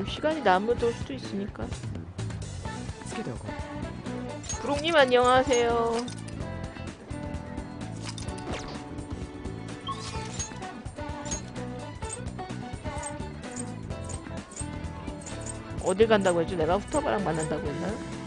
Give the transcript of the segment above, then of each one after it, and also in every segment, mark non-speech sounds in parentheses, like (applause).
뭐 시간이 남을 수도 있으니까 부록님 안녕하세요 어딜 간다고 했죠? 내가 후타바랑 만난다고 했나요?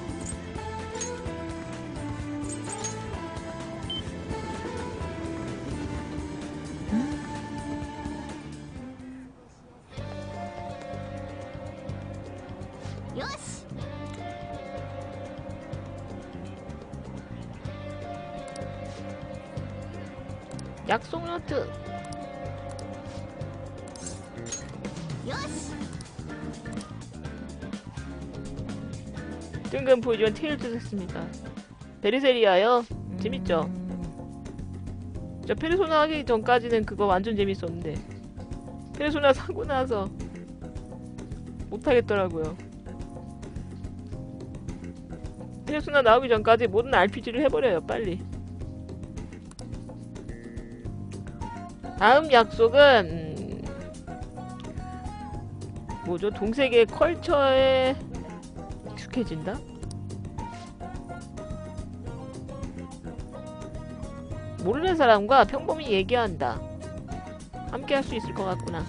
노트 뜬금 보여주는 테일즈 샀습니다. 베르세리아요? 재밌죠? 저 페르소나 하기 전까지는 그거 완전 재밌었는데. 페르소나 사고 나서 못하겠더라고요. 페르소나 나오기 전까지 모든 RPG를 해버려요 빨리 다음 약속은 음, 뭐죠? 동색의 컬처에 익숙해진다? 모르는 사람과 평범히 얘기한다. 함께 할 수 있을 것 같구나.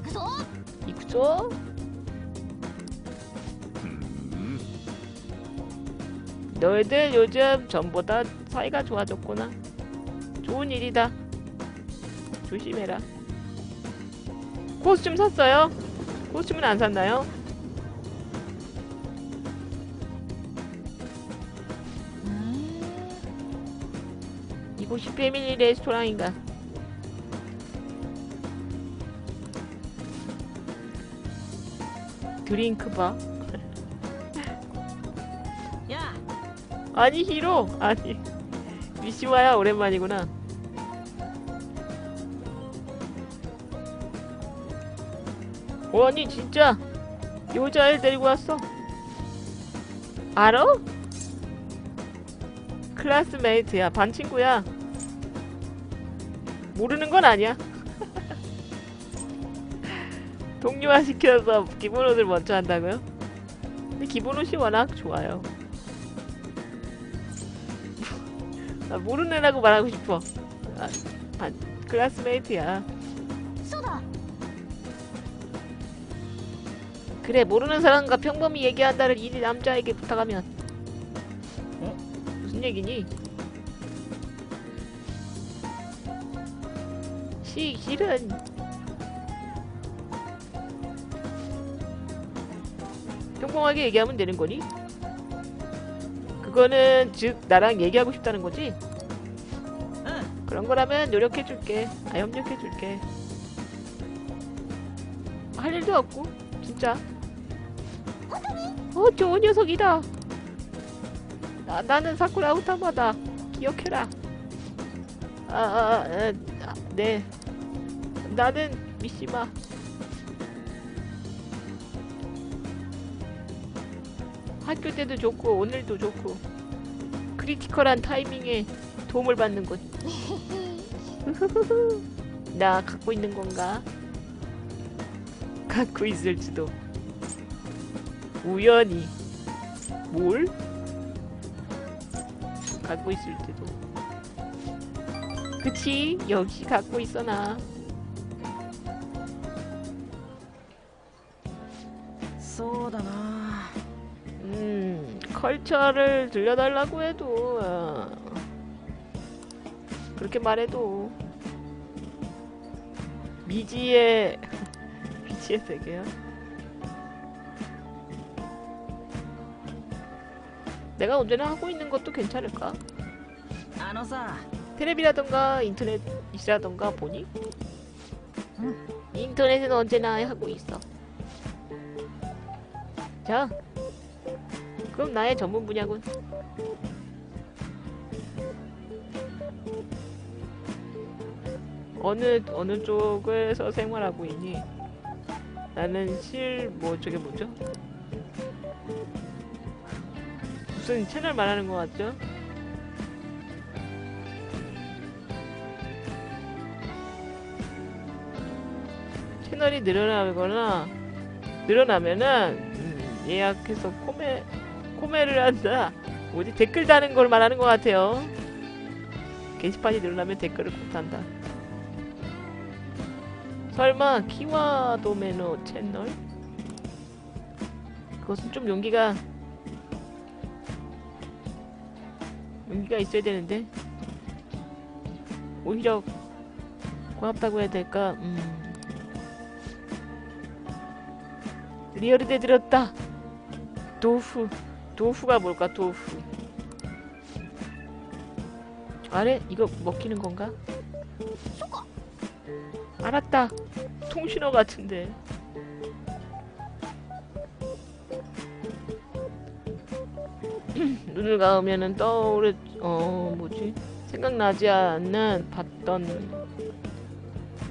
이쿠소! 이쿠소! 너희들 요즘 전보다 사이가 좋아졌구나. 좋은 일이다. 조심해라. 코스튬 샀어요? 코스튬은 안 샀나요? 이곳이 패밀리 레스토랑인가? 드링크 바? 아니 히로. 아니. 미시마야 오랜만이구나. 어, 아니 진짜. 여자애 데리고 왔어. 알아? 클래스메이트야 반 친구야. 모르는 건 아니야. (laughs) 동료화 시켜서 기본 옷을 먼저 한다고요? 근데 기본 옷이 워낙 좋아요 아, 나 모르는 애라고 말하고 싶어. 아, 아 반, 클라스메이트야. 그래 모르는 사람과 평범히 얘기한다를 이 남자에게 부탁하면 어? 무슨 얘기니? 시 길은 평범하게 얘기하면 되는 거니? 그거는 즉 나랑 얘기하고 싶다는 거지? 응 그런 거라면 노력해줄게. 아, 협력해줄게. 할 일도 없고, 진짜. 어, 좋은 녀석이다. 나, 나는 사쿠라 우타마다. 기억해라. 아, 아, 아, 아, 네. 나는 미시마. 학교 때도 좋고, 오늘도 좋고. 크리티컬한 타이밍에 도움을 받는군. (laughs) 나 갖고 있는 건가? 갖고 있을지도. 우연히. 뭘? 갖고 있을지도. 그치? 역시 갖고 있어, 나. 컬처를 들려달라고 해도 아, 그렇게 말해도 미지의 (laughs) 미지의 세계야 내가 언제나 하고 있는 것도 괜찮을까? 테레비라던가 인터넷이라던가 보니? 인터넷은 언제나 하고 있어 자 그럼 나의 전문 분야군. 어느 어느 쪽에서 생활하고 있니? 나는 실 뭐 저게 뭐죠? 무슨 채널 말하는 것 같죠? 채널이 늘어나거나 늘어나면은 음, 예약해서 코메 코메를 한다. 뭐지 댓글 다는 걸 말하는 것 같아요. 게시판이 늘어나면 댓글을 꼭 단다. 설마 키와 도메노 채널? 그것은 좀 용기가 용기가 있어야 되는데 오히려 고맙다고 해야 될까? 음. 리얼이대 들었다. 도후. 도후가 뭘까? 도후. 아래 이거 먹히는 건가? 알았다. 통신어 같은데. (clears throat) 눈을 감으면은 떠오르 어 뭐지 생각나지 않는 봤던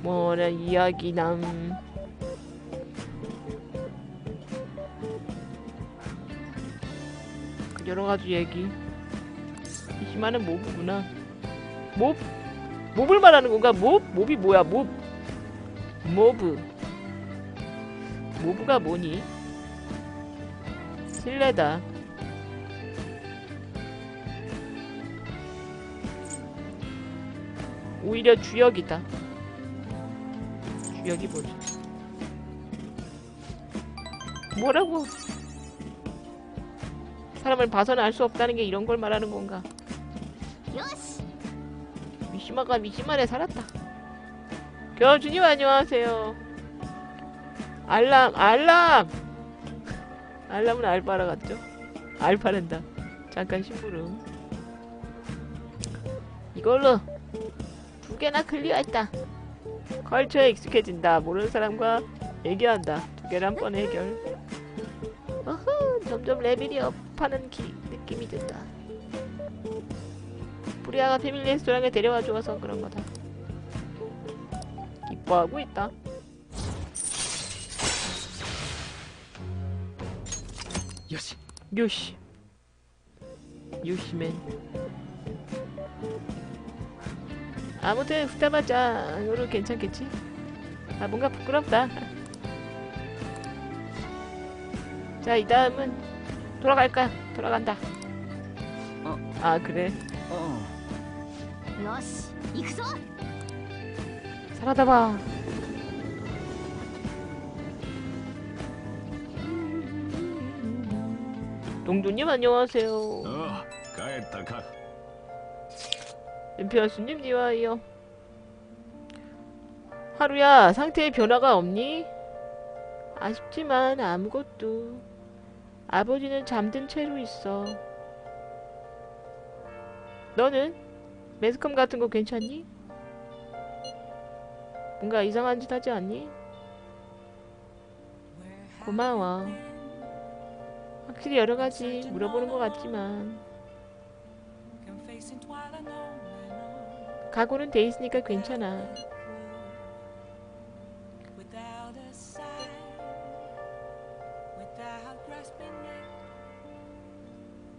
뭐라 이야기 남 여러 가지 얘기. 이시마는 모브구나. 몹 몹을 말하는 건가? 몹 몹이 뭐야? 몹 모브 모브가 뭐니? 실례다. 오히려 주역이다. 주역이 뭐지? 뭐라고? 사람을 봐서는 알 수 없다는 게 이런 걸 말하는 건가? 미시마가 미시마에 살았다. 교주님 안녕하세요. 알람 알람 알람은 알바라 같죠? 알바란다. 잠깐 심부름. 이걸로 두 개나 클리어했다. 컬처에 익숙해진다. 모르는 사람과 얘기한다. 두 개를 한 번에 해결. 점점 레벨이 업하는 기, 느낌이 든다. 프리아가 패밀리 레스토랑에 데려와 주어서 그런 거다. 기뻐하고 있다. 요시 요시. 요시맨. 아무튼 후타마자 요로 괜찮겠지? 아 뭔가 부끄럽다. 자, 이 다음은 돌아갈까? 돌아간다. 어, 아, 그래. 어. 요시, 이쿠소. 살아다봐. 농조님 안녕하세요. 어, 가했다 가. 엠피아스님 니와이요. 하루야 상태의 변화가 없니? 아쉽지만 아무것도 아버지는 잠든 채로 있어. 너는 매스컴 같은 거 괜찮니? 뭔가 이상한 짓 하지 않니? 고마워. 확실히 여러 가지 물어보는 것 같지만 각오는 돼 있으니까 괜찮아.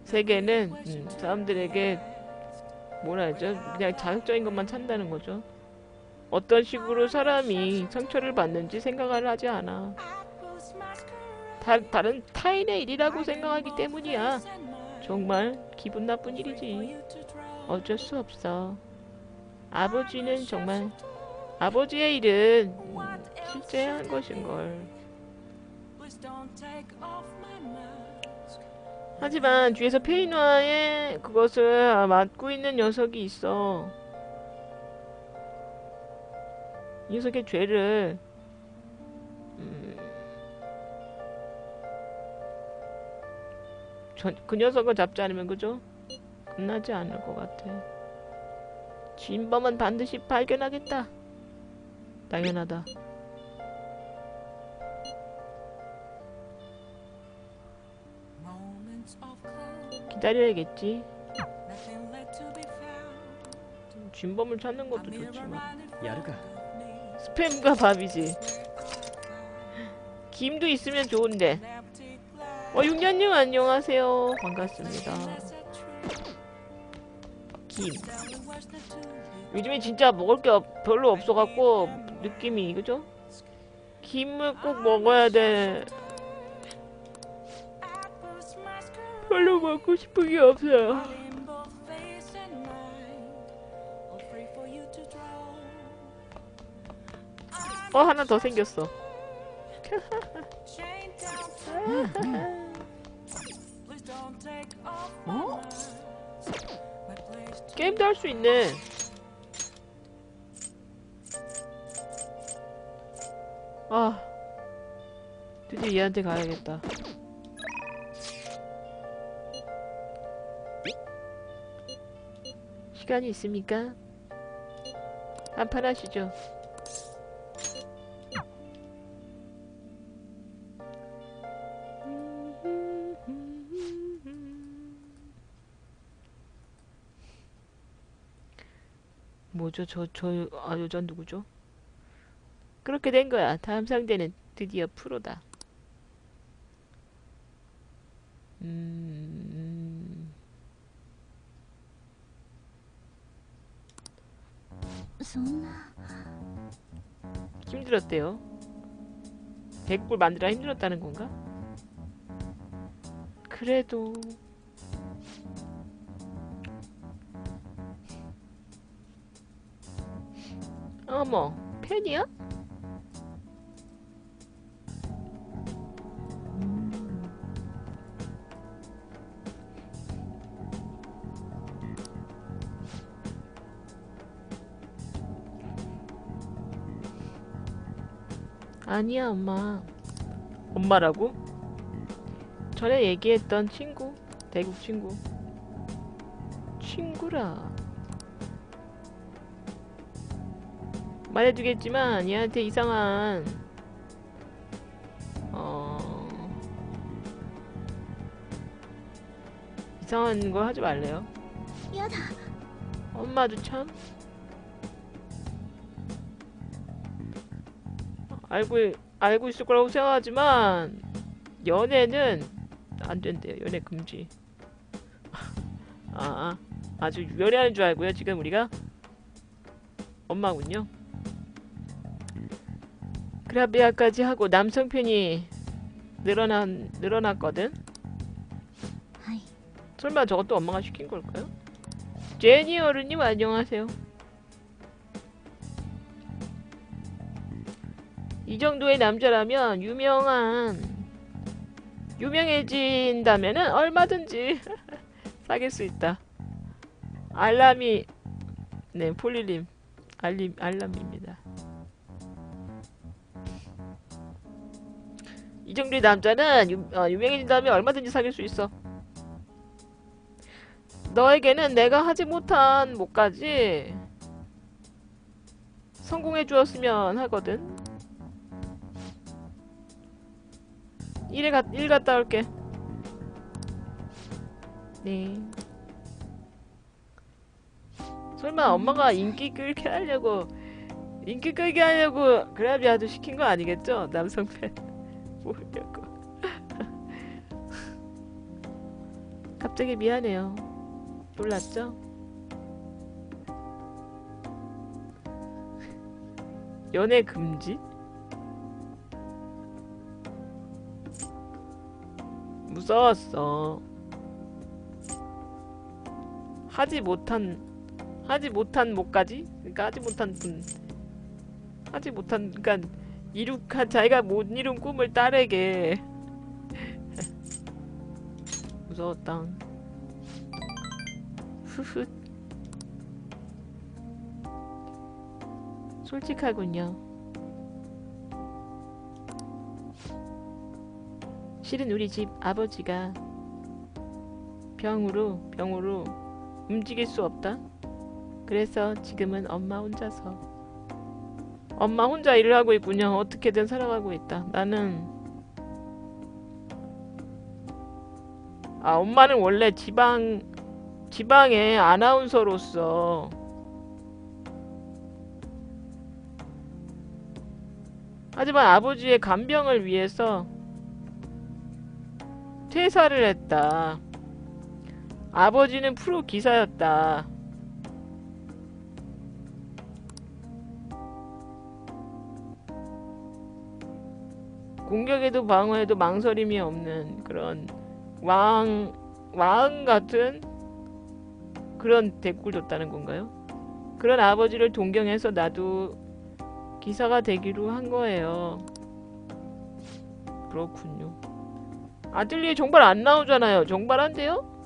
세계는 음, 사람들에게 뭐라 하죠? 그냥 자극적인 것만 찬다는 거죠. 어떤 식으로 사람이 상처를 받는지 생각을 하지 않아. 다, 다른 타인의 일이라고 생각하기 때문이야. 정말 기분 나쁜 일이지. 어쩔 수 없어. 아버지는 정말 아버지의 일은 음, 실제 한 것인걸. 하지만 뒤에서 페이누아의 그것을 맡고 있는 녀석이 있어. 이 녀석의 죄를 음, 저, 그 녀석을 잡지 않으면 그죠? 끝나지 않을 것 같아. 진범은 반드시 발견하겠다. 당연하다. 기다려야겠지. 진범을 찾는 것도 좋지만. 야르가. 스팸과 밥이지. 김도 있으면 좋은데. 어 육년님 안녕하세요. 반갑습니다. 김. 요즘에 진짜 먹을 게 별로 없어갖고 느낌이 그죠? 김을 꼭 먹어야 돼. 별로 먹고 싶은 게 없어요. 어 하나 더 생겼어. 어? 게임도 할 수 있네. 아, 드디어 얘한테 가야겠다. 시간이 있습니까? 한판 하시죠. 뭐죠? 저, 저, 아, 여자 누구죠? 그렇게 된 거야. 다음 상대는 드디어 프로다. 음, そんな 힘들었대요. 100불 만들어 힘들었다는 건가? 그래도 어머 팬이야? 아니야 엄마. 엄마라고? 전에 얘기했던 친구 대국 친구. 친구라. 말해주겠지만 얘한테 이상한 어 이상한 거 하지 말래요. 엄마도 참 알고 알고 있을 거라고 생각하지만 연애는 안 된대요. 연애 금지. 아, (laughs) 아 아주 연애하는 줄 알고요. 지금 우리가 엄마군요. 그라비아까지 하고 남성 편이 늘어난 늘어났거든. 설마 저것도 엄마가 시킨 걸까요? 제니 어른님 안녕하세요. 이 정도의 남자라면 유명한 유명해진다면은 얼마든지 (laughs) 사귈 수 있다. 알람이 네 폴리님 알림 알람입니다. 이 정도의 남자는 유, 어, 유명해진다면 얼마든지 사귈 수 있어. 너에게는 내가 하지 못한 못까지 성공해 주었으면 하거든. 일, 가, 일 갔다 올게. 네. 설마 엄마가 인기 끌게 하려고 인기 끌게 하려고 그라비아도 시킨 거 아니겠죠? 남성 팬 모으려고. 갑자기 미안해요. 놀랐죠? 연애 금지? 무서웠어. 하지 못한 하지 못한 못까지? 그러니까 하지 못한 분 하지 못한 그러니까 이룩한 자기가 못 이룬 꿈을 딸에게 (laughs) 무서웠다. 후훗 솔직하군요. 실은 우리 집 아버지가 병으로 병으로 움직일 수 없다. 그래서 지금은 엄마 혼자서 엄마 혼자 일을 하고 있군요. 어떻게든 살아가고 있다. 나는 아 엄마는 원래 지방 지방의 아나운서로서 하지만 아버지의 간병을 위해서 퇴사를 했다. 아버지는 프로 기사였다. 공격에도 방어에도 망설임이 없는 그런 왕, 왕 같은 그런 대꾸를 줬다는 건가요? 그런 아버지를 동경해서 나도 기사가 되기로 한 거예요. 그렇군요. 아들리에 정발 안 나오잖아요. 정발한대요?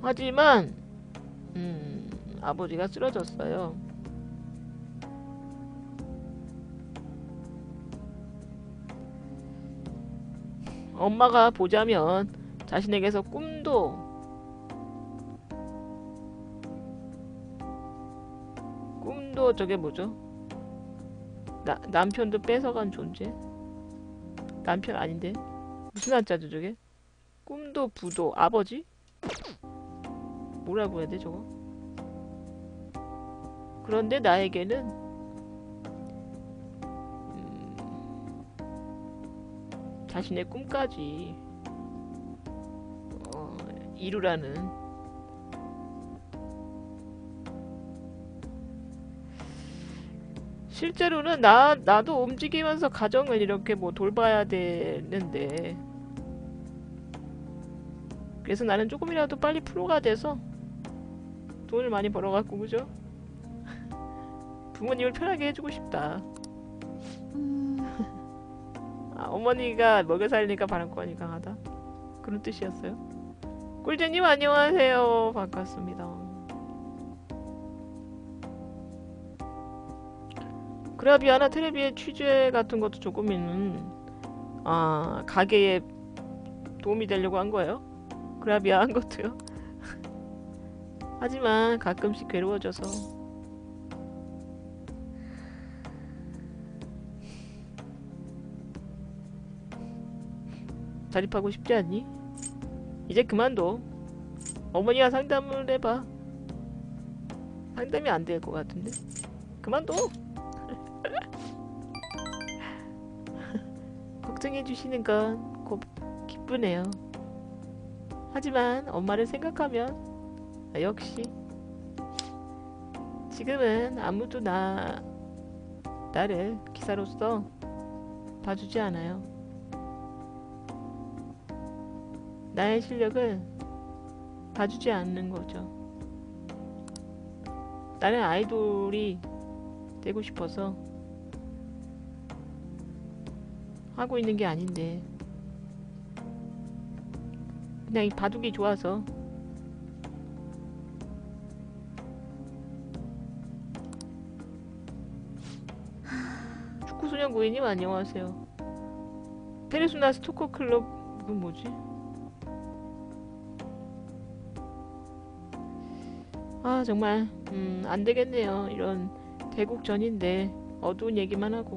하지만 음, 아버지가 쓰러졌어요. 엄마가 보자면 자신에게서 꿈도 꿈도 저게 뭐죠? 나, 남편도 뺏어간 존재? 남편 아닌데? 무슨 한자죠 저게? 꿈도 부도 아버지? 뭐라고 해야 돼 저거? 그런데 나에게는 음, 자신의 꿈까지 어, 이루라는 실제로는 나 나도 움직이면서 가정을 이렇게 뭐 돌봐야 되는데 그래서 나는 조금이라도 빨리 프로가 돼서 돈을 많이 벌어갖고 그죠? (laughs) 부모님을 편하게 해주고 싶다. 아, 어머니가 먹여 살리니까 바람권이 강하다. 그런 뜻이었어요. 꿀제님 안녕하세요. 반갑습니다. 그라비아나 테레비의 취재 같은 것도 조금 있는 아 가게에 도움이 되려고 한 거예요. 그라비아 한 것도요. (laughs) 하지만 가끔씩 괴로워져서 자립하고 싶지 않니? 이제 그만둬. 어머니와 상담을 해봐. 상담이 안 될 것 같은데? 그만둬! 걱정해 주시는 건 곱, 기쁘네요. 하지만 엄마를 생각하면 아, 역시 지금은 아무도 나 나를 기사로서 봐주지 않아요. 나의 실력을 봐주지 않는 거죠. 나는 아이돌이 되고 싶어서 하고 있는 게 아닌데. 그냥 이 바둑이 좋아서. 축구소년 구이님 안녕하세요. 페르소나 스토커 클럽은 뭐지? 아 정말 음 안되겠네요. 이런 대국전인데 어두운 얘기만 하고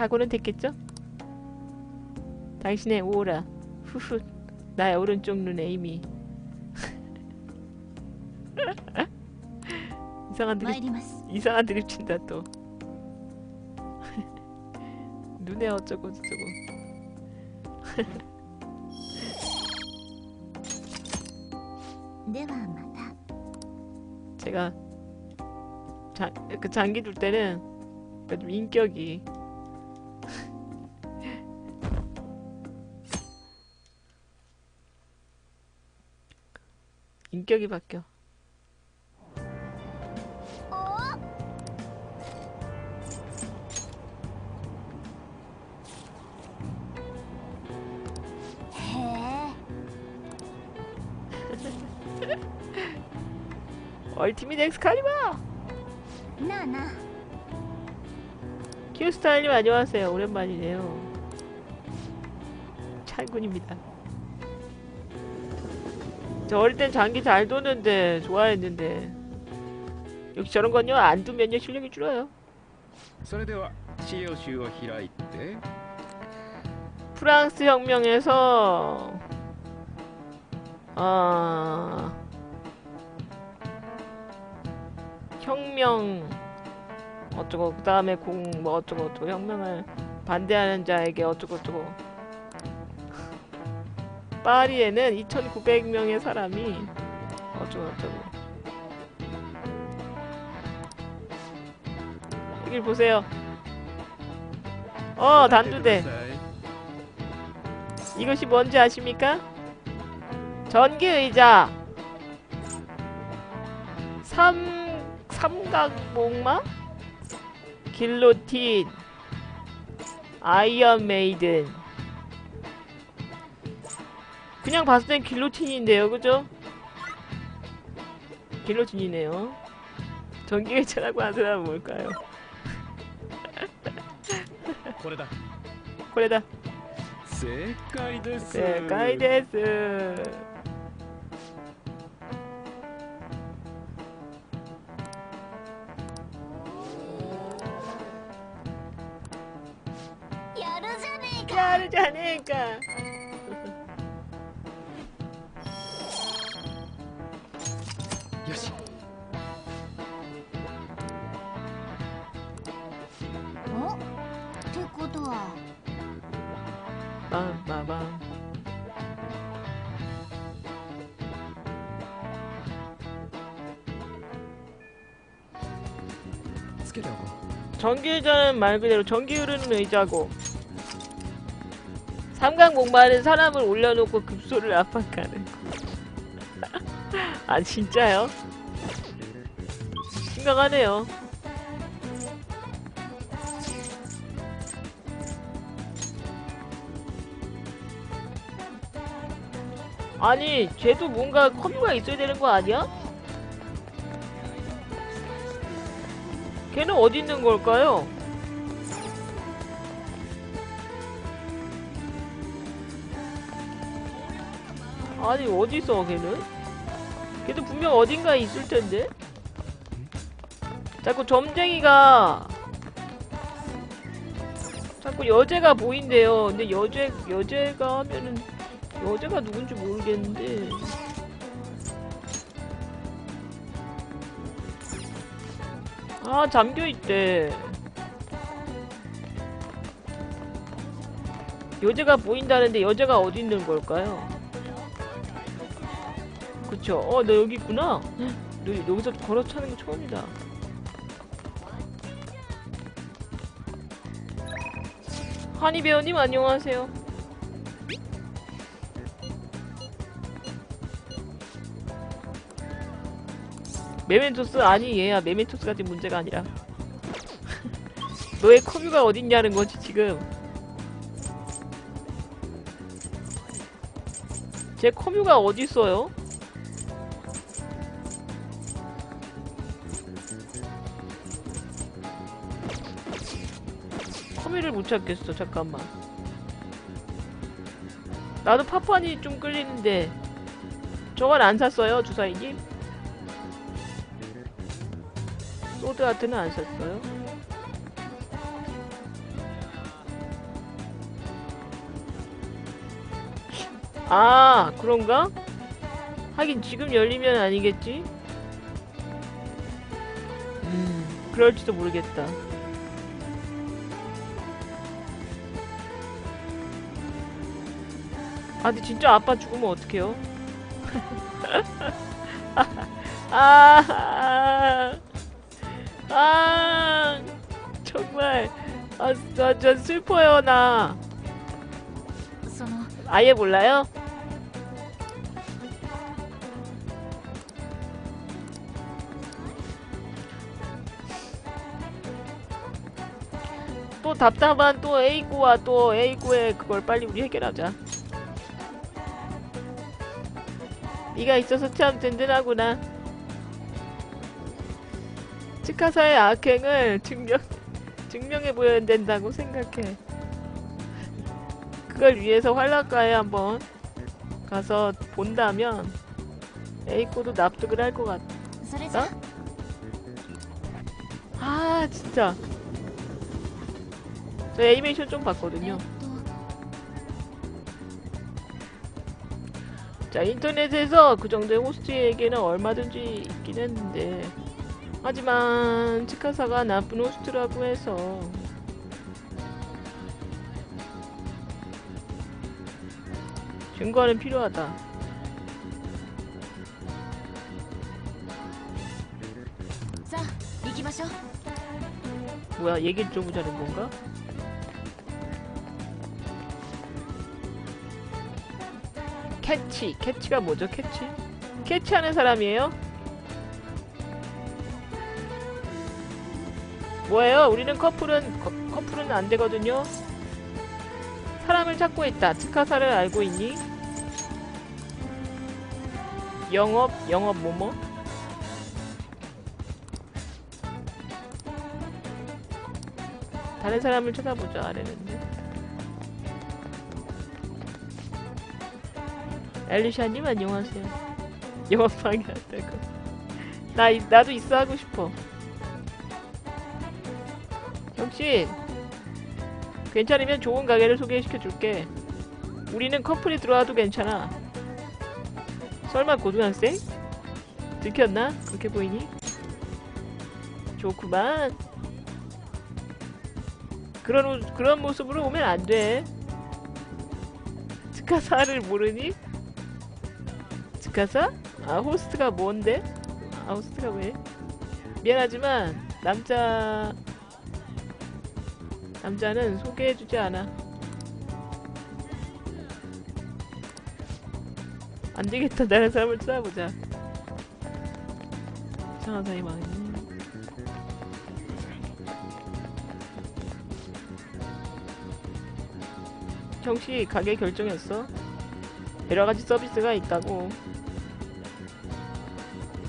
각오는 됐겠죠? 당신의 오라 후훗 나의 오른쪽 눈에 이미. (laughs) 이상한 드립. 이상한 드립 친다 또. (laughs) 눈에 어쩌고 저쩌고. (laughs) 제가 자, 그 장기 둘 때는 좀 인격이 성격이 바뀌어. 어? 얼티밋 엑스칼리버! 나나. 키우스타일님 안녕하세요. 오랜만이네요. 찰군입니다. 저 어릴 땐 장기 잘 도는데 좋아했는데 역시 저런 건요 안 두면요 실력이 줄어요 それでは資料集を開いて 프랑스 혁명에서 아 혁명 어쩌고 그 다음에 공 뭐 어쩌고 어쩌고 혁명을 반대하는 자에게 어쩌고 어쩌고 파리에는 2,900명의 사람이 어, 어쩌고 저쩌고. 여길 보세요. 어 단두대. 이것이 뭔지 아십니까? 전기의자. 삼... 삼각목마? 길로틴. 아이언메이든. 그냥 봤을 땐 길로틴인데요, 그죠? 길로틴이네요. 전기회차라고 한 사람은 뭘까요? (laughs) 고래다. 고래다. 세카이데스. 세카이데스. 야르자네이까. 야르자네이까. 전기 의자는 말 그대로 전기 흐르는 의자고 삼각 목마는 사람을 올려놓고 급소를 압박하는 거. (laughs) 아 진짜요? 심각하네요. 아니 쟤도 뭔가 커뮤가 있어야 되는 거 아니야? 걔는 어디 있는 걸까요? 아니 어디 있어 걔는? 걔도 분명 어딘가에 있을 텐데. 자꾸 점쟁이가 자꾸 여제가 보인대요. 근데 여제 여제가 하면은 여제가 누군지 모르겠는데. 아 잠겨 있대. 여자가 보인다는데 여자가 어디 있는 걸까요? 그쵸? 어, 너 여기 있구나. (gasps) 너 여기서 걸어 차는 거 처음이다. 한이 배우님 안녕하세요. 메멘토스 아니 얘야 메멘토스가 지금 문제가 아니라 (laughs) 너의 커뮤가 어딨냐는 거지 지금 제 커뮤가 어딨어요? 커뮤를 못 찾겠어 잠깐만 나도 파판이 좀 끌리는데 저건 안 샀어요 주사위님? 소드 아트는 안 샀어요. 아, 그런가? 하긴 지금 열리면 아니겠지? 음, 그럴지도 모르겠다. 아, 근데 진짜 아빠 죽으면 어떡해요? (laughs) 아, 아, 아, 정말. 아, 저, 저 슬퍼요, 나. 아예 몰라요? 또 답답한 또 A고와 또 A고의 그걸 빨리 우리 해결하자. 네가 있어서 참 든든하구나. 치카사의 악행을 증명, 증명해 보여야 된다고 생각해. 그걸 위해서 활락가에 한번 가서 본다면 에이코도 납득을 할 것 같다? 그 어? 아 진짜 저 애니메이션 좀 봤거든요 자 인터넷에서 그 정도의 호스트에게는 얼마든지 있긴 했는데 하지만 치카사가 나쁜 호스트라고 해서 증거는 필요하다. 자, 이기마셔. 뭐야, 얘기를 좀 보자는 건가? 캐치, 캐치가 뭐죠? 캐치? 캐치하는 사람이에요? 뭐예요? 우리는 커플은 커, 커플은 안 되거든요. 사람을 찾고 있다. 치카사를 알고 있니? 영업 영업 뭐뭐? 다른 사람을 찾아보자 아래는요. 엘리샤님 안녕하세요. 영업 방해한다고. 나 이- 나도 있어 하고 싶어. 역시 괜찮으면 좋은 가게를 소개시켜 줄게. 우리는 커플이 들어와도 괜찮아. 설마 고등학생? 들켰나? 그렇게 보이니? 좋구만. 그런 우- 그런 모습으로 오면 안 돼. 스카사를 모르니? 스카사? 아 호스트가 뭔데? 아 호스트가 왜? 미안하지만 남자 남자는 소개해주지 않아. 안 되겠다. 다른 사람을 찾아보자. 이상한 사람이 망했네. 정씨 가게 결정했어. 여러 가지 서비스가 있다고.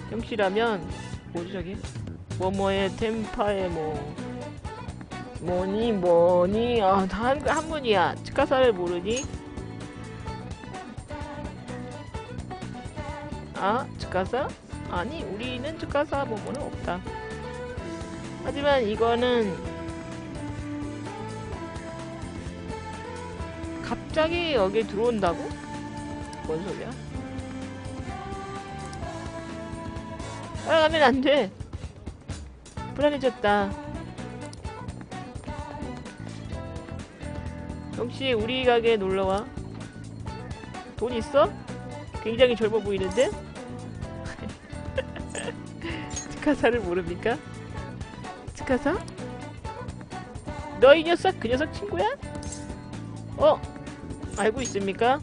형씨라면 뭐지 저기? 뭐뭐의 템파에 뭐 뭐니 뭐니 아다한 한 분이야. 치카사를 모르니? 아 치카사? 아니 우리는 치카사 뭐뭐는 없다. 하지만 이거는 갑자기 여기 들어온다고? 뭔 소리야? 따라가면 안 돼. 불안해졌다. 역시 우리 가게에 놀러와. 돈 있어? 굉장히 젊어 보이는데? (laughs) 치카사를 모릅니까? 치카사? 너 이 녀석 그 녀석 친구야? 어? 알고 있습니까?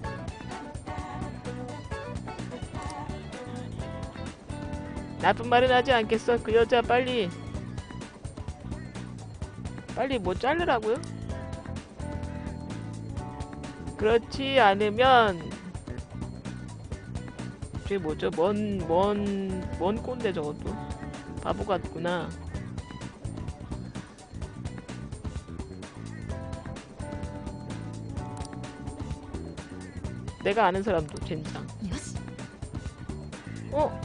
나쁜 말은 하지 않겠어. 그 여자 빨리 빨리 뭐 자르라고요? 그렇지 않으면 저게 뭐죠? 먼, 먼, 먼 꼰대 저것도 바보 같구나. 내가 아는 사람도 젠장. 어?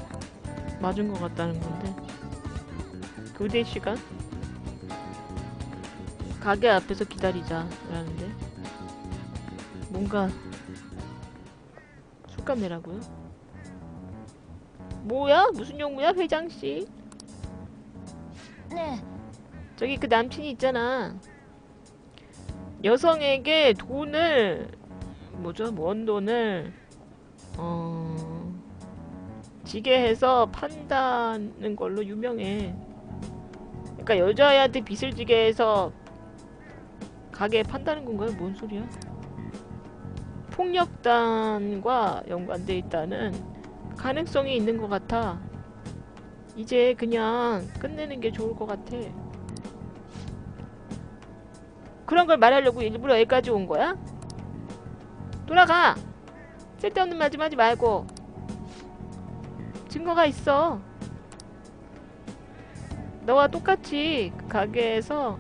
맞은 것 같다는 건데. 교대 시간? 가게 앞에서 기다리자. 라는데. 뭔가, 술값 내라고요? 뭐야? 무슨 용무야, 회장씨? ね 저기 그 남친이 있잖아. 여성에게 돈을 뭐죠? 먼 돈을 어 지게 해서 판다는 걸로 유명해. 그러니까 여자애한테 빚을 지게 해서 가게에 판다는 건가요? 뭔 소리야? 폭력단과 연관돼 있다는 가능성이 있는 것 같아. 이제 그냥 끝내는 게 좋을 것 같아. 그런 걸 말하려고 일부러 여기까지 온 거야? 돌아가! 쓸데없는 말 좀 하지 말고. 증거가 있어. 너와 똑같이 그 가게에서